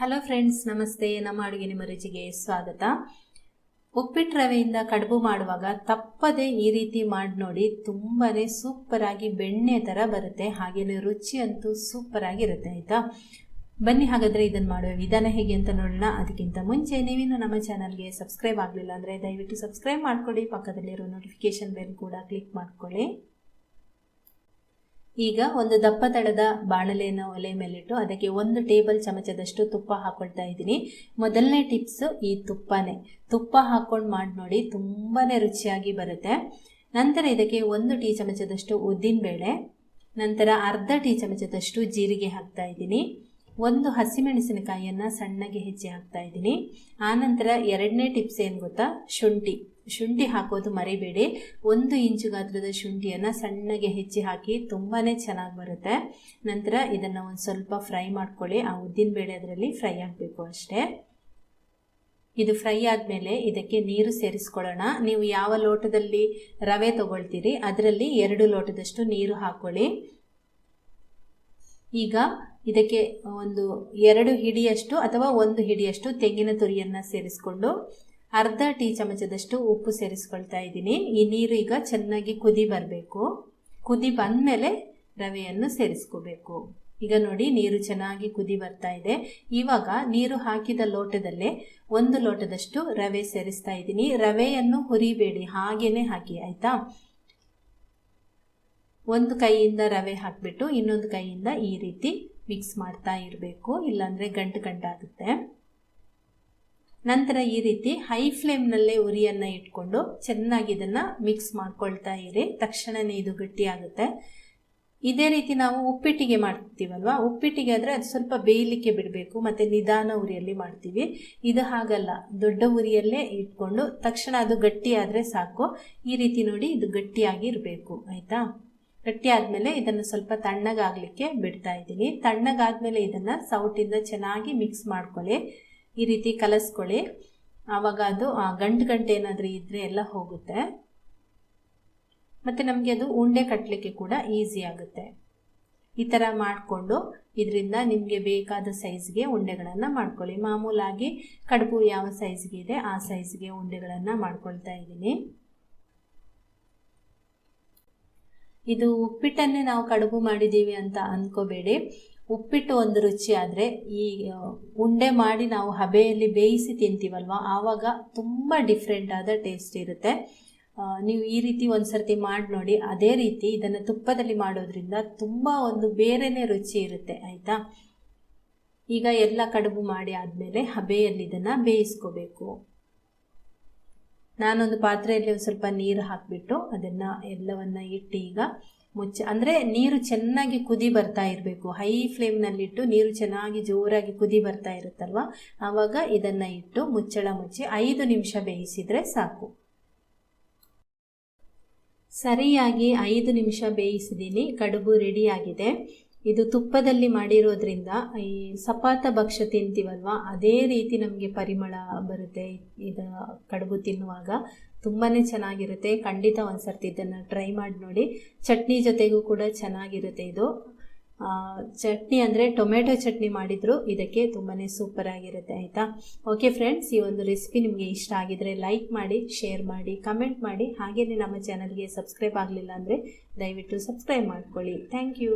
Hello friends, ನಮಸ್ತೆ. ನಮ್ಮ ಅಡುಗೆ ನಿಮ್ಮ ರುಚಿಗೆ ಸ್ವಾಗತ. ಉಪ್ಪಿಟ್ಟು ರವೆಯಿಂದ ಕಡುಬು ಮಾಡುವಾಗ ತಪ್ಪದೆ ಈ ರೀತಿ ಮಾಡಿ ನೋಡಿ ತುಂಬಾ ಸೂಪರಾಗಿ ಬೆಣ್ಣೆ ಥರ ಬರುತ್ತೆ. ಹಾಗೆಯೇ ರುಚಿ ಅಂತೂ ಸೂಪರಾಗಿರುತ್ತೆ ಆಯಿತಾ? ಬನ್ನಿ ಹಾಗಾದರೆ ಇದನ್ನು ಮಾಡುವ ವಿಧಾನ ಹೇಗೆ ಅಂತ ನೋಡೋಣ. ಅದಕ್ಕಿಂತ ಮುಂಚೆ ನೀವಿನ್ನು ನಮ್ಮ ಚಾನಲ್ಗೆ ಸಬ್ಸ್ಕ್ರೈಬ್ ಆಗಲಿಲ್ಲ ಅಂದರೆ ದಯವಿಟ್ಟು ಸಬ್ಸ್ಕ್ರೈಬ್ ಮಾಡ್ಕೊಳ್ಳಿ. ಪಕ್ಕದಲ್ಲಿರೋ ನೋಟಿಫಿಕೇಷನ್ ಬೆಲ್ ಕೂಡ ಕ್ಲಿಕ್ ಮಾಡ್ಕೊಳ್ಳಿ. ಈಗ ಒಂದು ದಪ್ಪ ತಳದ ಬಾಣಲೆಯನ್ನು ಒಲೆ ಮೇಲಿಟ್ಟು ಅದಕ್ಕೆ ಒಂದು ಟೇಬಲ್ ಚಮಚದಷ್ಟು ತುಪ್ಪ ಹಾಕೊಳ್ತಾ ಇದ್ದೀನಿ. ಮೊದಲನೇ ಟಿಪ್ಸು ಈ ತುಪ್ಪನೇ. ತುಪ್ಪ ಹಾಕೊಂಡು ಮಾಡಿ ನೋಡಿ ತುಂಬಾ ರುಚಿಯಾಗಿ ಬರುತ್ತೆ. ನಂತರ ಇದಕ್ಕೆ ಒಂದು ಟೀ ಚಮಚದಷ್ಟು ಉದ್ದಿನಬೇಳೆ, ನಂತರ ಅರ್ಧ ಟೀ ಚಮಚದಷ್ಟು ಜೀರಿಗೆ ಹಾಕ್ತಾ ಇದ್ದೀನಿ. ಒಂದು ಹಸಿಮೆಣಸಿನಕಾಯಿಯನ್ನು ಸಣ್ಣಗೆ ಹೆಚ್ಚಿ ಹಾಕ್ತಾ ಇದ್ದೀನಿ. ಆನಂತರ ಎರಡನೇ ಟಿಪ್ಸ್ ಏನು ಗೊತ್ತಾ? ಶುಂಠಿ. ಶುಂಠಿ ಹಾಕೋದು ಮರಿಬೇಡಿ. ಒಂದು ಇಂಚು ಗಾತ್ರದ ಶುಂಠಿಯನ್ನು ಸಣ್ಣಗೆ ಹೆಚ್ಚಿ ಹಾಕಿ ತುಂಬಾ ಚೆನ್ನಾಗಿ ಬರುತ್ತೆ. ನಂತರ ಇದನ್ನು ಒಂದು ಸ್ವಲ್ಪ ಫ್ರೈ ಮಾಡ್ಕೊಳ್ಳಿ. ಆ ಉದ್ದಿನ ಬೇಳೆ ಅದರಲ್ಲಿ ಫ್ರೈ ಆಗಬೇಕು ಅಷ್ಟೇ. ಇದು ಫ್ರೈ ಆದಮೇಲೆ ಇದಕ್ಕೆ ನೀರು ಸೇರಿಸ್ಕೊಳ್ಳೋಣ. ನೀವು ಯಾವ ಲೋಟದಲ್ಲಿ ರವೆ ತಗೊಳ್ತೀರಿ ಅದರಲ್ಲಿ ಎರಡು ಲೋಟದಷ್ಟು ನೀರು ಹಾಕ್ಕೊಳ್ಳಿ ಈಗ ಇದಕ್ಕೆ ಒಂದು ಎರಡು ಹಿಡಿಯಷ್ಟು ಅಥವಾ ಒಂದು ಹಿಡಿಯಷ್ಟು ತೆಂಗಿನ ತುರಿಯನ್ನು ಸೇರಿಸ್ಕೊಂಡು ಅರ್ಧ ಟೀ ಚಮಚದಷ್ಟು ಉಪ್ಪು ಸೇರಿಸ್ಕೊಳ್ತಾ ಇದ್ದೀನಿ. ಈ ನೀರು ಈಗ ಚೆನ್ನಾಗಿ ಕುದಿ ಬರಬೇಕು. ಕುದಿ ಬಂದಮೇಲೆ ರವೆಯನ್ನು ಸೇರಿಸ್ಕೋಬೇಕು. ಈಗ ನೋಡಿ ನೀರು ಚೆನ್ನಾಗಿ ಕುದಿ ಬರ್ತಾ ಇದೆ. ಇವಾಗ ನೀರು ಹಾಕಿದ ಲೋಟದಲ್ಲೇ ಒಂದು ಲೋಟದಷ್ಟು ರವೆ ಸೇರಿಸ್ತಾ ಇದ್ದೀನಿ. ರವೆಯನ್ನು ಹುರಿಬೇಡಿ. ಹಾಗೇನೆ ಹಾಕಿ, ಆಯ್ತಾ? ಒಂದು ಕೈಯಿಂದ ರವೆ ಹಾಕಿಬಿಟ್ಟು ಇನ್ನೊಂದು ಕೈಯಿಂದ ಈ ರೀತಿ ಮಿಕ್ಸ್ ಮಾಡ್ತಾ ಇರಬೇಕು. ಇಲ್ಲಾಂದರೆ ಗಂಟು ಗಂಟಾಗುತ್ತೆ. ನಂತರ ಈ ರೀತಿ ಹೈ ಫ್ಲೇಮ್ನಲ್ಲೇ ಉರಿಯನ್ನು ಇಟ್ಕೊಂಡು ಚೆನ್ನಾಗಿ ಇದನ್ನು ಮಿಕ್ಸ್ ಮಾಡ್ಕೊಳ್ತಾ ಇರಿ. ತಕ್ಷಣವೇ ಇದು ಗಟ್ಟಿಯಾಗುತ್ತೆ. ಇದೇ ರೀತಿ ನಾವು ಉಪ್ಪಿಟ್ಟಿಗೆ ಮಾಡ್ತೀವಲ್ವಾ? ಉಪ್ಪಿಟ್ಟಿಗೆ ಆದರೆ ಅದು ಸ್ವಲ್ಪ ಬೇಯಲಿಕ್ಕೆ ಬಿಡಬೇಕು, ಮತ್ತು ನಿಧಾನ ಉರಿಯಲ್ಲಿ ಮಾಡ್ತೀವಿ. ಇದು ಹಾಗಲ್ಲ, ದೊಡ್ಡ ಉರಿಯಲ್ಲೇ ಇಟ್ಕೊಂಡು ತಕ್ಷಣ ಅದು ಗಟ್ಟಿ ಆದರೆ ಸಾಕು. ಈ ರೀತಿ ನೋಡಿ ಇದು ಗಟ್ಟಿಯಾಗಿ ಇರಬೇಕು, ಆಯಿತಾ? ಗಟ್ಟಿ ಆದಮೇಲೆ ಇದನ್ನು ಸ್ವಲ್ಪ ತಣ್ಣಗಾಗಲಿಕ್ಕೆ ಬಿಡ್ತಾ ಇದ್ದೀನಿ. ತಣ್ಣಗಾದ್ಮೇಲೆ ಇದನ್ನು ಸೌಟಿಂದ ಚೆನ್ನಾಗಿ ಮಿಕ್ಸ್ ಮಾಡ್ಕೊಳ್ಳಿ. ಈ ರೀತಿ ಕಲಸ್ಕೊಳ್ಳಿ. ಆವಾಗ ಅದು ಗಂಟು ಗಂಟೆ ಏನಾದರೂ ಇದ್ದರೆ ಎಲ್ಲ ಹೋಗುತ್ತೆ. ಮತ್ತು ನಮಗೆ ಅದು ಉಂಡೆ ಕಟ್ಟಲಿಕ್ಕೆ ಕೂಡ ಈಸಿ ಆಗುತ್ತೆ. ಈ ಥರ ಮಾಡಿಕೊಂಡು ಇದರಿಂದ ನಿಮಗೆ ಬೇಕಾದ ಸೈಜ್ಗೆ ಉಂಡೆಗಳನ್ನು ಮಾಡ್ಕೊಳ್ಳಿ. ಮಾಮೂಲಾಗಿ ಕಡುಬು ಯಾವ ಸೈಜ್ಗೆ ಇದೆ, ಆ ಸೈಜ್ಗೆ ಉಂಡೆಗಳನ್ನು ಮಾಡ್ಕೊಳ್ತಾ ಇದ್ದೀನಿ. ಇದು ಉಪ್ಪಿಟ್ಟನ್ನೇ ನಾವು ಕಡುಬು ಮಾಡಿದ್ದೀವಿ ಅಂತ ಅಂದ್ಕೋಬೇಡಿ ಉಪ್ಪಿಟ್ಟು ಒಂದು ರುಚಿ ಆದರೆ ಈ ಉಂಡೆ ಮಾಡಿ ನಾವು ಹಬೆಯಲ್ಲಿ ಬೇಯಿಸಿ ತಿಂತೀವಲ್ವ? ಆವಾಗ ತುಂಬ ಡಿಫ್ರೆಂಟ್ ಆದ ಟೇಸ್ಟ್ ಇರುತ್ತೆ. ನೀವು ಈ ರೀತಿ ಒಂದು ಸರ್ತಿ ಮಾಡಿ ನೋಡಿ. ಅದೇ ರೀತಿ ಇದನ್ನು ತುಪ್ಪದಲ್ಲಿ ಮಾಡೋದ್ರಿಂದ ತುಂಬ ಒಂದು ಬೇರೆನೇ ರುಚಿ ಇರುತ್ತೆ, ಆಯಿತಾ? ಈಗ ಎಲ್ಲ ಕಡುಬು ಮಾಡಿ ಆದಮೇಲೆ ಹಬೆಯಲ್ಲಿ ಇದನ್ನು ಬೇಯಿಸ್ಕೋಬೇಕು. ನಾನೊಂದು ಪಾತ್ರೆಯಲ್ಲಿ ಒಂದು ಸ್ವಲ್ಪ ನೀರು ಹಾಕಿಬಿಟ್ಟು ಅದನ್ನು ಎಲ್ಲವನ್ನು ಇಟ್ಟು ಈಗ ಮುಚ್ಚ, ಅಂದರೆ ನೀರು ಚೆನ್ನಾಗಿ ಕುದಿ ಬರ್ತಾ ಇರಬೇಕು. ಹೈ ಫ್ಲೇಮ್ನಲ್ಲಿಟ್ಟು ನೀರು ಚೆನ್ನಾಗಿ ಜೋರಾಗಿ ಕುದಿ ಬರ್ತಾ ಇರುತ್ತಲ್ವ? ಆವಾಗ ಇದನ್ನು ಇಟ್ಟು ಮುಚ್ಚಳ ಮುಚ್ಚಿ ಐದು ನಿಮಿಷ ಬೇಯಿಸಿದರೆ ಸಾಕು. ಸರಿಯಾಗಿ ಐದು ನಿಮಿಷ ಬೇಯಿಸಿದ್ದೀನಿ ಕಡುಬು ರೆಡಿಯಾಗಿದೆ ಇದು ತುಪ್ಪದಲ್ಲಿ ಮಾಡಿರೋದ್ರಿಂದ ಈ ಸಪಾತ ಭಕ್ಷ್ಯ ತಿಂತೀವಲ್ವ? ಅದೇ ರೀತಿ ನಮಗೆ ಪರಿಮಳ ಬರುತ್ತೆ ಇದು ಕಡುಬು ತಿನ್ನುವಾಗ. ತುಂಬಾ ಚೆನ್ನಾಗಿರುತ್ತೆ. ಖಂಡಿತ ಒಂದು ಸರ್ತಿ ಇದನ್ನು ಟ್ರೈ ಮಾಡಿ ನೋಡಿ. ಚಟ್ನಿ ಜೊತೆಗೂ ಕೂಡ ಚೆನ್ನಾಗಿರುತ್ತೆ ಇದು. ಚಟ್ನಿ ಅಂದರೆ ಟೊಮೆಟೊ ಚಟ್ನಿ ಮಾಡಿದ್ರು ಇದಕ್ಕೆ ತುಂಬಾ ಸೂಪರಾಗಿರುತ್ತೆ ಆಯಿತಾ? ಓಕೆ ಫ್ರೆಂಡ್ಸ್ ಈ ಒಂದು ರೆಸಿಪಿ ನಿಮಗೆ ಇಷ್ಟ ಆಗಿದರೆ ಲೈಕ್ ಮಾಡಿ ಶೇರ್ ಮಾಡಿ ಕಮೆಂಟ್ ಮಾಡಿ. ಹಾಗೆಯೇ ನಮ್ಮ ಚಾನಲ್ಗೆ ಸಬ್ಸ್ಕ್ರೈಬ್ ಆಗಲಿಲ್ಲ ಅಂದರೆ ದಯವಿಟ್ಟು ಸಬ್ಸ್ಕ್ರೈಬ್ ಮಾಡ್ಕೊಳ್ಳಿ. Thank you